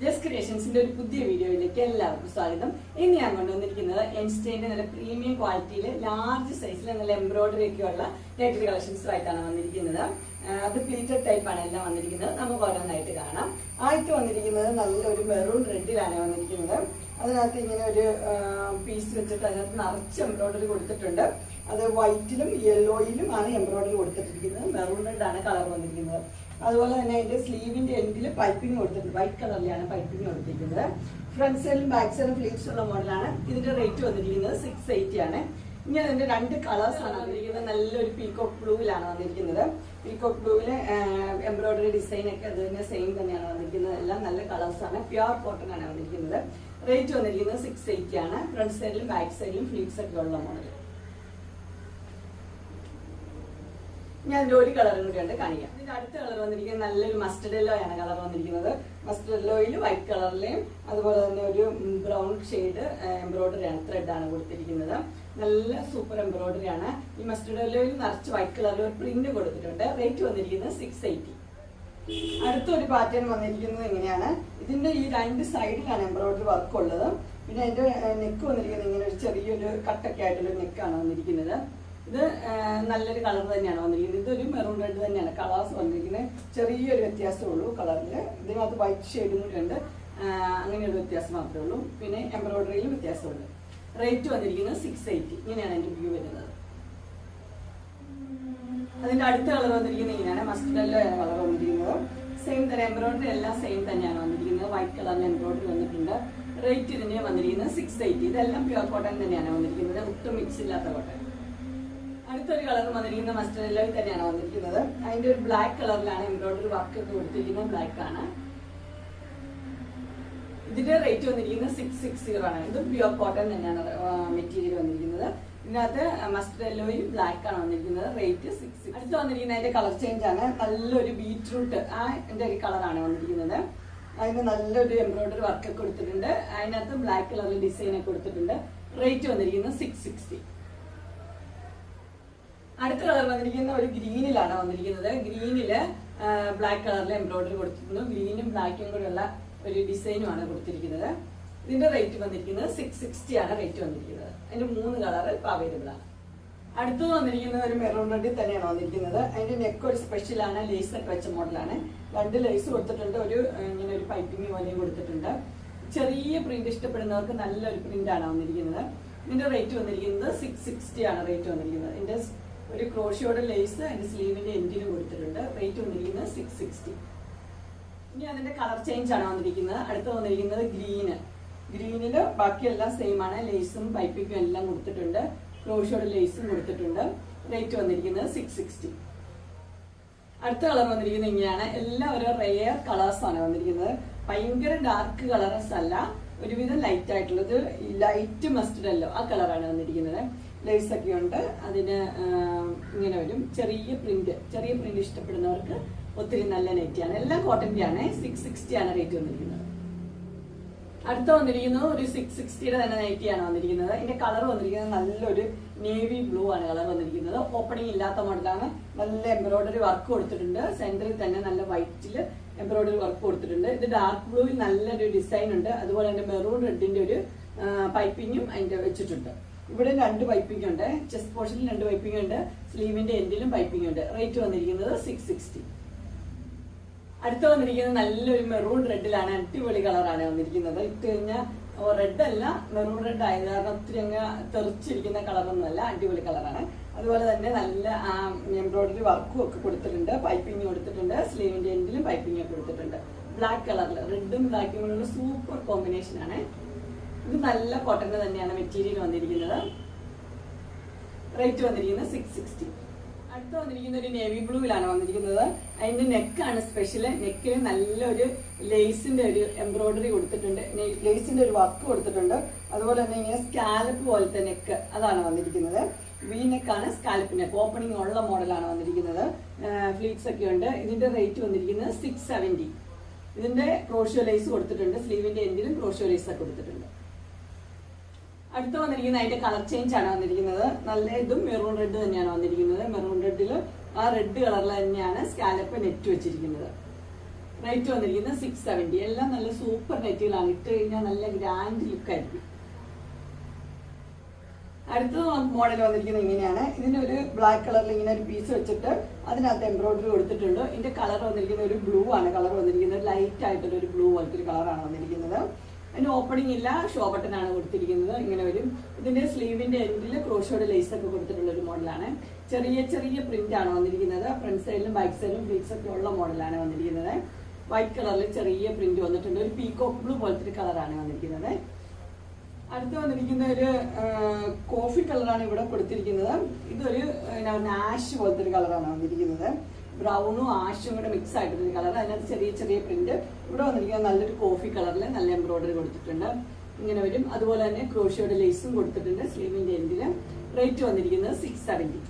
Just ക്രിയേഷൻസിന്റെ ഒരു പുതിയ വീഡിയോയിലേക്ക് എല്ലാവർക്കും സ്വാഗതം. ഇന്ന് ഞാൻ കൊണ്ടുവന്നിരിക്കുന്നത് എൻസ്റ്റേന്റെ നല്ല പ്രീമിയം ക്വാളിറ്റിയിൽ ലാർജ് സൈസിൽ നല്ല എംബ്രോയിഡറി ഒക്കെ ഉള്ള നെറ്റ് കളക്ഷൻസ് ആയിട്ടാണ് വന്നിരിക്കുന്നത്. അത് പ്ലീറ്റഡ് ടൈപ്പ് ആണ് എല്ലാം വന്നിരിക്കുന്നത്. നമുക്ക് ഓരോന്നായിട്ട് കാണാം. ആദ്യത്തെ വന്നിരിക്കുന്നത് നല്ലൊരു മെറൂൺ റെഡിലാണ് വന്നിരിക്കുന്നത്. അതിനകത്ത് ഇങ്ങനെ ഒരു പീസ് വെച്ചിട്ട് അതിനകത്ത് നിറച്ച് എംബ്രോയിഡറി കൊടുത്തിട്ടുണ്ട്. അത് വൈറ്റിലും യെല്ലോയിലും ആണ് എംബ്രോയിഡറി കൊടുത്തിട്ടിരിക്കുന്നത്. മെറൂൺ റെഡ് ആണ് കളർ വന്നിരിക്കുന്നത്. അതുപോലെ തന്നെ അതിന്റെ സ്ലീവിന്റെ എൻഡിൽ പൈപ്പിംഗ് കൊടുത്തിട്ടുണ്ട്. വൈറ്റ് കളറിലാണ് പൈപ്പിംഗ് കൊടുത്തിരിക്കുന്നത്. ഫ്രണ്ട് സൈഡിലും ബാക്ക് സൈഡിലും ഫ്ലീറ്റ്സ് ഉള്ള മോഡലാണ് ഇതിന്റെ റേറ്റ് വന്നിരിക്കുന്നത് സിക്സ് എയ്റ്റി ആണ്. ഇനി അതിന്റെ രണ്ട് കളേഴ്സ് ആണ് വന്നിരിക്കുന്നത്. നല്ലൊരു പീകോക്ക് ബ്ലൂവിലാണ് വന്നിരിക്കുന്നത്. പീകോക്ക് ബ്ലൂവിൽ എംബ്രോയിഡറി ഡിസൈൻ ഒക്കെ അത് തന്നെ സെയിം തന്നെയാണ് വന്നിരിക്കുന്നത്. എല്ലാം നല്ല കളേഴ്സ് ആണ്. പ്യുർ കോട്ടൺ ആണ് വന്നിരിക്കുന്നത്. റേറ്റ് വന്നിരിക്കുന്നത് സിക്സ് എയ്റ്റി ആണ്. ഫ്രണ്ട് സൈഡിലും ബാക്ക് സൈഡിലും ഫ്ലീറ്റ്സ് ഒക്കെ ഉള്ള മോഡൽ ഞാൻ ജോലി ഒരു കളറും കൂടി കാണിക്കാം. ഇതിന്റെ അടുത്ത കളർ വന്നിരിക്കുന്നത് നല്ലൊരു മസ്റ്റർഡ് യെല്ലോ ആണ് കളർ വന്നിരിക്കുന്നത്. മസ്റ്റർഡ് യെല്ലോയിൽ വൈറ്റ് കളറിലെയും അതുപോലെ തന്നെ ഒരു ബ്രൗൺ ഷെയ്ഡ് എംബ്രോയിഡറി ആണ് ത്രെഡ് ആണ് കൊടുത്തിരിക്കുന്നത്. നല്ല സൂപ്പർ എംബ്രോയിഡറി ആണ്. ഈ മസ്റ്റർഡ് യെല്ലോയിൽ നിറച്ച് വൈറ്റ് കളറിൽ ഒരു പ്രിന്റ് കൊടുത്തിട്ടുണ്ട്. റേറ്റ് വന്നിരിക്കുന്നത് സിക്സ് എയ്റ്റി അടുത്തൊരു പാറ്റേൺ വന്നിരിക്കുന്നത് എങ്ങനെയാണ് ഇതിന്റെ ഈ രണ്ട് സൈഡിലാണ് എംബ്രോയിഡറി വർക്ക് ഉള്ളത്. പിന്നെ അതിന്റെ നെക്ക് വന്നിരിക്കുന്നത് ഇങ്ങനെ ഒരു ചെറിയൊരു കട്ടൊക്കെ ആയിട്ടുള്ള നെക്കാണ് വന്നിരിക്കുന്നത്. ഇത് നല്ലൊരു കളർ തന്നെയാണ് വന്നിരിക്കുന്നത്. ഇതൊരു മെറൂൺ റെഡ് തന്നെയാണ്. കളേഴ്സ് വന്നിരിക്കുന്നത്. ചെറിയൊരു വ്യത്യാസമേ ഉള്ളൂ കളറിൽ ഇതിനകത്ത് വൈറ്റ് ഷെയ്ഡും കൂടി ഉണ്ട് അങ്ങനെയുള്ള വ്യത്യാസം മാത്രമേ ഉള്ളൂ. പിന്നെ എംബ്രോയിഡറിയിലും വ്യത്യാസമുണ്ട്. റേറ്റ് വന്നിരിക്കുന്നത് സിക്സ് എയ്റ്റി ഇങ്ങനെയാണ് എന്റെ വ്യൂ വരുന്നത്. അതിന്റെ അടുത്ത കളർ വന്നിരിക്കുന്നത് ഇങ്ങനെയാണ്. മസ്റ്റർഡ് യെല്ലോ ആണ് കളർ വന്നിരിക്കുന്നത്. സെയിം തന്നെ എംബ്രോയിഡറി എല്ലാം സെയിം തന്നെയാണ് വന്നിരിക്കുന്നത്. വൈറ്റ് കളറിൽ എംബ്രോയിഡറി വന്നിട്ടുണ്ട്. റേറ്റ് ഇതിന് വന്നിരിക്കുന്നത് സിക്സ് എയ്റ്റി ഇതെല്ലാം പ്യുവർ കോട്ടൺ തന്നെയാണ് വന്നിരിക്കുന്നത്. ഒട്ടും മിക്സ് ഇല്ലാത്ത കോട്ടൺ അടുത്തൊരു കളർ വന്നിരിക്കുന്ന മസ്റ്റർഡ് യെല്ലോയിൽ തന്നെയാണ് വന്നിരിക്കുന്നത്. അതിന്റെ ഒരു ബ്ലാക്ക് കളറിലാണ് എംബ്രോയിഡറി വർക്ക് ഒക്കെ കൊടുത്തിരിക്കുന്നത്. ബ്ലാക്ക് ആണ്. ഇതിന്റെ റേറ്റ് വന്നിരിക്കുന്നത് സിക്സ് സിക്സ് സീറോ ആണ്. ഇത് പ്യുവർ കോട്ടൺ തന്നെയാണ് മെറ്റീരിയൽ വന്നിരിക്കുന്നത്. ഇതിനകത്ത് മസ്റ്റർഡ് യെല്ലോയും ബ്ലാക്ക് ആണ് വന്നിരിക്കുന്നത്. റേറ്റ് സിക്സ് അടുത്ത് വന്നിരിക്കുന്ന അതിന്റെ കളർ ചേഞ്ച് ആണ്. നല്ലൊരു ബീറ്റ്റൂട്ട് ആ എന്റെ ഒരു കളറാണ് വന്നിരിക്കുന്നത്. അതിന് നല്ലൊരു എംബ്രോയിഡറി വർക്ക് ഒക്കെ കൊടുത്തിട്ടുണ്ട്. അതിനകത്ത് ബ്ലാക്ക് കളറിൽ ഡിസൈൻ ഒക്കെ കൊടുത്തിട്ടുണ്ട്. റേറ്റ് വന്നിരിക്കുന്നത് സിക്സ് സിക്സ്റ്റി അടുത്ത കളർ വന്നിരിക്കുന്ന ഒരു ഗ്രീനിലാണ് വന്നിരിക്കുന്നത്. ഗ്രീനിൽ ബ്ലാക്ക് കളറിൽ എംബ്രോയിഡറി കൊടുത്തിരിക്കുന്നു. ഗ്രീനും ബ്ലാക്കും കൂടെയുള്ള ഒരു ഡിസൈനുമാണ് കൊടുത്തിരിക്കുന്നത്. ഇതിന്റെ റേറ്റ് വന്നിരിക്കുന്നത് സിക്സ് സിക്സ്റ്റി ആണ് റേറ്റ് വന്നിരിക്കുന്നത്. അതിന്റെ മൂന്ന് കളർ ഇപ്പൊ അവൈലബിൾ ആണ്. അടുത്തത് വന്നിരിക്കുന്നത് ഒരു മെറൂൺ റെഡിൽ തന്നെയാണ് വന്നിരിക്കുന്നത്. അതിന്റെ നെക്ക് ഒരു സ്പെഷ്യൽ ആണ്. ലേസ് ഒക്കെ വെച്ച മോഡലാണ് രണ്ട് ലേസ് കൊടുത്തിട്ടുണ്ട്. ഒരു ഇങ്ങനെ ഒരു പൈപ്പിംഗ് പോലെയും കൊടുത്തിട്ടുണ്ട്. ചെറിയ പ്രിന്റ് ഇഷ്ടപ്പെടുന്നവർക്ക് നല്ലൊരു പ്രിന്റ് ആണ് വന്നിരിക്കുന്നത്. ഇതിന്റെ റേറ്റ് വന്നിരിക്കുന്നത് സിക്സ് സിക്സ്റ്റി ആണ് റേറ്റ് വന്നിരിക്കുന്നത്. ഇതിന്റെ ഒരു ക്രോഷിയോടെ ലേസ് അതിന്റെ സ്ലീവിന്റെ എൻഡിന് കൊടുത്തിട്ടുണ്ട്. റേറ്റ് വന്നിരിക്കുന്നത് സിക്സ് സിക്സ്റ്റി ഇനി അതിന്റെ കളർ ചേഞ്ച് ആണ് വന്നിരിക്കുന്നത്. അടുത്ത് വന്നിരിക്കുന്നത് ഗ്രീന് ഗ്രീനിൽ ബാക്കിയെല്ലാം സെയിം ആണ്. ലേസും പൈപ്പിക്കും എല്ലാം കൊടുത്തിട്ടുണ്ട്. ക്രോഷിയോടെ ലേസും കൊടുത്തിട്ടുണ്ട്. റേറ്റ് വന്നിരിക്കുന്നത് സിക്സ് സിക്സ്റ്റി അടുത്ത കളർ വന്നിരിക്കുന്നത് ഇങ്ങനെയാണ്. എല്ലാം ഓരോ റെയർ കളേഴ്സ് ആണ് വന്നിരിക്കുന്നത്. ഭയങ്കര ഡാർക്ക് കളേഴ്സ് അല്ല. ഒരുവിധം ലൈറ്റ് ആയിട്ടുള്ളത്. ലൈറ്റ് മസ്റ്റഡ് അല്ലോ ആ കളറാണ് വന്നിരിക്കുന്നത്. ലേസ് ഒക്കെ ഉണ്ട്. അതിന് ഇങ്ങനെ വരും. ചെറിയ പ്രിന്റ് ചെറിയ പ്രിന്റ് ഇഷ്ടപ്പെടുന്നവർക്ക് ഒത്തിരി നല്ല നെറ്റിയാണ് എല്ലാം കോട്ടന്റെ ആണ്. സിക്സ് സിക്സ്റ്റി ആണ് റേറ്റ് വന്നിരിക്കുന്നത്. അടുത്ത വന്നിരിക്കുന്നത് ഒരു സിക്സ് സിക്സ്റ്റിയുടെ തന്നെ നൈറ്റിയാണ് വന്നിരിക്കുന്നത്. ഇതിന്റെ കളർ വന്നിരിക്കുന്നത് നല്ലൊരു നേവി ബ്ലൂ ആണ് കളർ വന്നിരിക്കുന്നത്. ഓപ്പണിംഗ് ഇല്ലാത്ത മോഡലാണ് നല്ല എംബ്രോയിഡറി വർക്ക് കൊടുത്തിട്ടുണ്ട്. സെന്ററിൽ തന്നെ നല്ല വൈറ്റിൽ എംബ്രോയിഡറി വർക്ക് കൊടുത്തിട്ടുണ്ട്. ഇത് ഡാർക്ക് ബ്ലൂവിൽ നല്ലൊരു ഡിസൈൻ ഉണ്ട്. അതുപോലെ തന്നെ മെറൂൺ റെഡിന്റെ ഒരു പൈപ്പിങ്ങും അതിന്റെ വെച്ചിട്ടുണ്ട്. ഇവിടെ രണ്ട് പൈപ്പിംഗ് ഉണ്ട്. ചെസ്റ്റ് പോർഷനിൽ രണ്ട് പൈപ്പിംഗ് ഉണ്ട്. സ്ലീവിന്റെ എൻഡിലും പൈപ്പിംഗ് ഉണ്ട്. റേറ്റ് വന്നിരിക്കുന്നത് സിക്സ് സിക്സ്റ്റി അടുത്ത വന്നിരിക്കുന്നത് നല്ലൊരു മെറൂൺ റെഡിലാണ് അടിപൊളി കളറാണ് വന്നിരിക്കുന്നത്. ഇട്ട് കഴിഞ്ഞാൽ റെഡ് അല്ല മെറൂൺ റെഡ് ആയത് കാരണം ഒത്തിരി അങ്ങ് തെറിച്ചിരിക്കുന്ന കളറൊന്നുമല്ല അടിപൊളി കളറാണ് അതുപോലെ തന്നെ നല്ല എംബ്രോയിഡറി വർക്കും ഒക്കെ കൊടുത്തിട്ടുണ്ട്. പൈപ്പിംഗ് കൊടുത്തിട്ടുണ്ട്. സ്ലീവിന്റെ എൻഡിലും പൈപ്പിംഗ് ഒക്കെ കൊടുത്തിട്ടുണ്ട്. ബ്ലാക്ക് കളറിൽ റെഡും ബ്ലാക്കും കൂടെയുള്ള സൂപ്പർ കോമ്പിനേഷൻ ആണ്. ഇത് നല്ല കോട്ടന്റെ തന്നെയാണ് മെറ്റീരിയൽ വന്നിരിക്കുന്നത്. റേറ്റ് വന്നിരിക്കുന്നത് സിക്സ് സിക്സ്റ്റി അടുത്ത് വന്നിരിക്കുന്ന ഒരു നേവി ബ്ലൂവിലാണ് വന്നിരിക്കുന്നത്. അതിന്റെ നെക്കാണ് സ്പെഷ്യൽ നെക്കിൽ നല്ലൊരു ലേസിന്റെ ഒരു എംബ്രോയിഡറി കൊടുത്തിട്ടുണ്ട്. ലേസിന്റെ ഒരു വർക്ക് കൊടുത്തിട്ടുണ്ട്. അതുപോലെ തന്നെ ഇങ്ങനെ സ്കാലപ്പ് പോലത്തെ നെക്ക് അതാണ് വന്നിരിക്കുന്നത്. വി നെക്കാണ് സ്കാലപ്പ് നെക്ക് ഓപ്പണിംഗ് ഉള്ള മോഡലാണ് വന്നിരിക്കുന്നത്. ഫ്ലീറ്റ്സ് ഒക്കെ ഉണ്ട്. ഇതിന്റെ റേറ്റ് വന്നിരിക്കുന്നത് സിക്സ് സെവന്റി ഇതിന്റെ ക്രോഷ്യോ ലൈസ് കൊടുത്തിട്ടുണ്ട്. സ്ലീവിന്റെ എൻഡിലും ക്രോഷ്യോ ലൈസ് ഒക്കെ കൊടുത്തിട്ടുണ്ട്. അടുത്ത് വന്നിരിക്കുന്ന അതിന്റെ കളർ ചേഞ്ച് ആണ് വന്നിരിക്കുന്നത്. നല്ല ഇതും മെറൂൺ റെഡ് തന്നെയാണ് വന്നിരിക്കുന്നത്. മെറൂൺ റെഡിൽ ആ റെഡ് കളറിൽ തന്നെയാണ് സ്കാലപ്പ് നെറ്റ് വെച്ചിരിക്കുന്നത്. റേറ്റ് വന്നിരിക്കുന്നത് സിക്സ് സെവന്റി എല്ലാം നല്ല സൂപ്പർ നെറ്റുകളാണ് ഇട്ട് കഴിഞ്ഞാൽ നല്ല ഗ്രാൻഡ് ലുക്ക് ആയിരിക്കും. അടുത്ത മോഡൽ വന്നിരിക്കുന്നത് ഇങ്ങനെയാണ്. ഒരു ബ്ലാക്ക് കളറിൽ ഇങ്ങനെ ഒരു പീസ് വെച്ചിട്ട് അതിനകത്ത് എംബ്രോയിഡറി കൊടുത്തിട്ടുണ്ട്. ഇതിന്റെ കളർ വന്നിരിക്കുന്ന ഒരു ബ്ലൂ ആണ്. കളർ വന്നിരിക്കുന്നത് ലൈറ്റ് ആയിട്ടുള്ള ഒരു ബ്ലൂ പോലത്തെ ഒരു കളറാണ് വന്നിരിക്കുന്നത്. അതിന് ഓപ്പണിംഗ് ഇല്ല. ഷോ ആണ് കൊടുത്തിരിക്കുന്നത്. ഇങ്ങനെ വരും. ഇതിന്റെ സ്ലീവിന്റെ എൻഡിൽ ക്രോഷോയുടെ ലേസ് ഒക്കെ കൊടുത്തിട്ടുള്ള ഒരു മോഡലാണ് ചെറിയ ചെറിയ പ്രിന്റ് ആണ് വന്നിരിക്കുന്നത്. ഫ്രണ്ട് സൈഡിലും ബാക്ക് സൈഡിലും പ്ലീറ്റ്സ് ഒക്കെ ഉള്ള മോഡലാണ് വന്നിരിക്കുന്നത്. വൈറ്റ് കളറിൽ ചെറിയ പ്രിന്റ് വന്നിട്ടുണ്ട്. ഒരു പീകോക്ക് ബ്ലൂ പോലത്തെ ഒരു കളറാണ് വന്നിരിക്കുന്നത്. അടുത്ത് വന്നിരിക്കുന്ന ഒരു കോഫി കളറാണ് ഇവിടെ കൊടുത്തിരിക്കുന്നത്. ഇതൊരു നാഷ് പോലത്തെ ഒരു കളറാണ് വന്നിരിക്കുന്നത്. ബ്രൗണും ആഷും കൂടെ മിക്സ് ആയിട്ടുള്ള കളർ അതിനകത്ത് ചെറിയ ചെറിയ പ്രിന്റ് ഇവിടെ വന്നിരിക്കുന്നത് നല്ലൊരു കോഫി കളറിൽ നല്ല എംബ്രോയിഡറി കൊടുത്തിട്ടുണ്ട്. ഇങ്ങനെ വരും. അതുപോലെ തന്നെ ക്രോഷിയോടെ ലേസും കൊടുത്തിട്ടുണ്ട് സ്ലീവിന്റെ എൻഡിൽ റേറ്റ് വന്നിരിക്കുന്നത് സിക്സ് സെവന്റി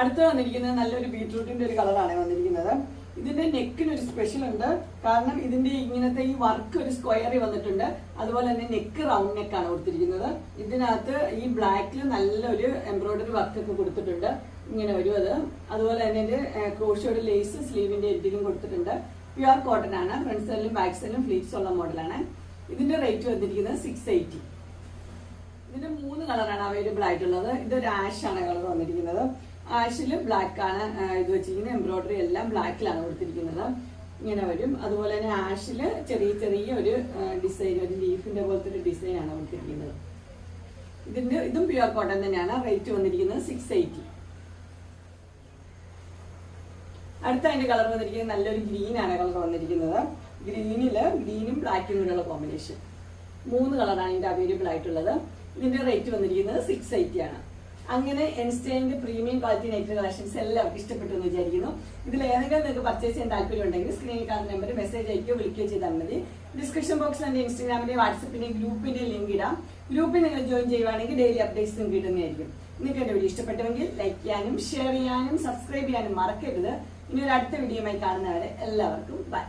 അടുത്ത് വന്നിരിക്കുന്നത് നല്ലൊരു ബീട്രൂട്ടിന്റെ ഒരു കളറാണ് വന്നിരിക്കുന്നത്. ഇതിന്റെ നെക്കിന് ഒരു സ്പെഷ്യൽ ഉണ്ട്. കാരണം ഇതിന്റെ ഇങ്ങനത്തെ ഈ വർക്ക് ഒരു സ്ക്വയറിൽ വന്നിട്ടുണ്ട്. അതുപോലെ തന്നെ നെക്ക് റൗണ്ട് നെക്ക് ആണ് കൊടുത്തിരിക്കുന്നത്. ഇതിനകത്ത് ഈ ബ്ലാക്കിൽ നല്ലൊരു എംബ്രോയിഡറി വർക്ക് ഒക്കെ കൊടുത്തിട്ടുണ്ട്. ഇങ്ങനെ വരും അത്. അതുപോലെ തന്നെ ഇതിന്റെ ക്രോഷിയോട് ലേസ് സ്ലീവിന്റെ എഡിലും കൊടുത്തിട്ടുണ്ട്. പ്യുവർ കോട്ടൺ ആണ്. ഫ്രണ്ട് സൈഡിലും ബാക്ക് സൈഡിലും ഫ്ലീറ്റ്സ് ഉള്ള മോഡലാണ് ഇതിന്റെ റേറ്റ് വന്നിരിക്കുന്നത് സിക്സ് എയ്റ്റി ഇതിന്റെ മൂന്ന് കളറാണ് അവൈലബിൾ ആയിട്ടുള്ളത് ഇതൊരു ആഷ് ആണ് കളർ വന്നിരിക്കുന്നത്. ആഷിൽ ബ്ലാക്ക് ആണ്. ഇത് വെച്ചിരിക്കുന്നത് എംബ്രോയിഡറി എല്ലാം ബ്ലാക്കിലാണ് കൊടുത്തിരിക്കുന്നത്. ഇങ്ങനെ വരും. അതുപോലെ തന്നെ ആഷിൽ ചെറിയ ചെറിയ ഒരു ഡിസൈൻ ഒരു ലീഫിന്റെ പോലത്തെ ഒരു ഡിസൈൻ ആണ് കൊടുത്തിരിക്കുന്നത്. ഇതിന്റെ ഇതും പ്യുവർ കോട്ടൺ തന്നെയാണ്. റേറ്റ് വന്നിരിക്കുന്നത് സിക്സ് എയ്റ്റി അടുത്ത അതിന്റെ കളർ വന്നിരിക്കുന്നത് നല്ലൊരു ഗ്രീൻ ആണ് കളർ വന്നിരിക്കുന്നത്. ഗ്രീനിൽ ഗ്രീനും ബ്ലാക്കും കൂടെയുള്ള കോമ്പിനേഷൻ മൂന്ന് കളറാണ് ഇതിന്റെ അവൈലബിൾ ആയിട്ടുള്ളത്. ഇതിന്റെ റേറ്റ് വന്നിരിക്കുന്നത് സിക്സ് എയ്റ്റി ആണ്. അങ്ങനെ എൻസ്റ്റൈന്റെ പ്രീമിയം ക്വാളിറ്റി നൈറ്റ് കളക്ഷൻസ് എല്ലാവർക്കും ഇഷ്ടപ്പെട്ടു എന്ന് വിചാരിക്കുന്നു. ഇതിൽ ഏതെങ്കിലും നിങ്ങൾക്ക് പർച്ചേസ് ചെയ്യാൻ താല്പര്യം ഉണ്ടെങ്കിൽ സ്ക്രീനിൽ കാണുന്ന നമ്പർ മെസ്സേജ് അയക്കുകയോ വിളിക്കുകയോ ചെയ്താൽ മതി. ഡിസ്ക്രിപ്ഷൻ ബോക്സിൽ എന്റെ ഇൻസ്റ്റാഗ്രാമിന്റെ വാട്സപ്പിന്റെ ഗ്രൂപ്പിന്റെ ലിങ്ക് ഇടാം. ഗ്രൂപ്പിൽ നിങ്ങൾ ജോയിൻ ചെയ്യുവാണെങ്കിൽ ഡെയിലി അപ്ഡേറ്റ്സ് കിട്ടുന്നതായിരിക്കും. നിങ്ങൾക്ക് എന്റെ വീഡിയോ ഇഷ്ടപ്പെട്ടുവെങ്കിൽ ലൈക്ക് ചെയ്യാനും ഷെയർ ചെയ്യാനും സബ്സ്ക്രൈബ് ചെയ്യാനും മറക്കരുത്. ഇനി ഒരു അടുത്ത വീഡിയോയുമായി കാണുന്നവരെ എല്ലാവർക്കും ബൈ